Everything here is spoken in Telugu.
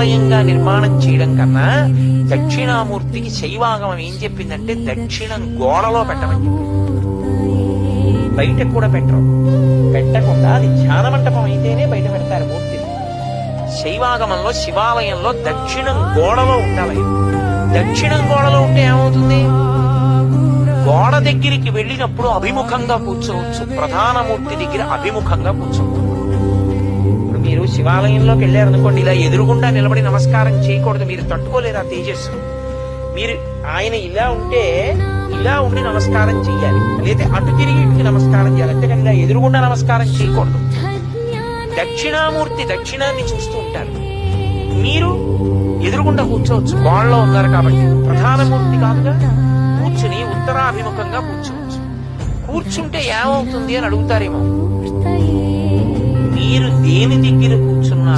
శివాలయంగా నిర్మాణం చేయడం కన్నా దక్షిణామూర్తికి శైవాగమం ఏం చెప్పిందంటే దక్షిణం గోడలో పెట్టమని చెప్పింది. బయట కూడా పెట్టరు. పెట్టకుండా అది ధ్యాన మంటపం అయితేనే బయట పెడతారు మూర్తి. శైవాగమంలో శివాలయంలో దక్షిణం గోడలో ఉండాలి. దక్షిణం గోడలో ఉంటే ఏమవుతుంది? గోడ దగ్గరికి వెళ్ళినప్పుడు అభిముఖంగా కూర్చోవచ్చు. ప్రధాన మూర్తి దగ్గర అభిముఖంగా కూర్చోవచ్చు. శివాలయంలోకి వెళ్ళారనుకోండి ఇలా ఎదురుగుండా నిలబడి నమస్కారం చేయకూడదు. మీరు తట్టుకోలేరు ఆ తేజస్సు? మీరు ఆయన ఇలా ఉంటే ఇలా ఉండి నమస్కారం చేయాలి లేదా అటు తిరిగి ఇటుకి నమస్కారం చేయాలి. అంతేకాని ఇలా ఎదురుగుండా నమస్కారం చేయకూడదు. దక్షిణామూర్తి దక్షిణాన్ని చూస్తూ ఉంటారు. మీరు ఎదురుగుండా కూర్చోవచ్చు. గోడలో ఉన్నారు కాబట్టి. ప్రధానమూర్తి కాదుగా కూర్చుని ఉత్తరాభిముఖంగా కూర్చోవచ్చు. కూర్చుంటే ఏమవుతుంది అని అడుగుతారేమో. మీరు దేని దగ్గర కూర్చున్నారు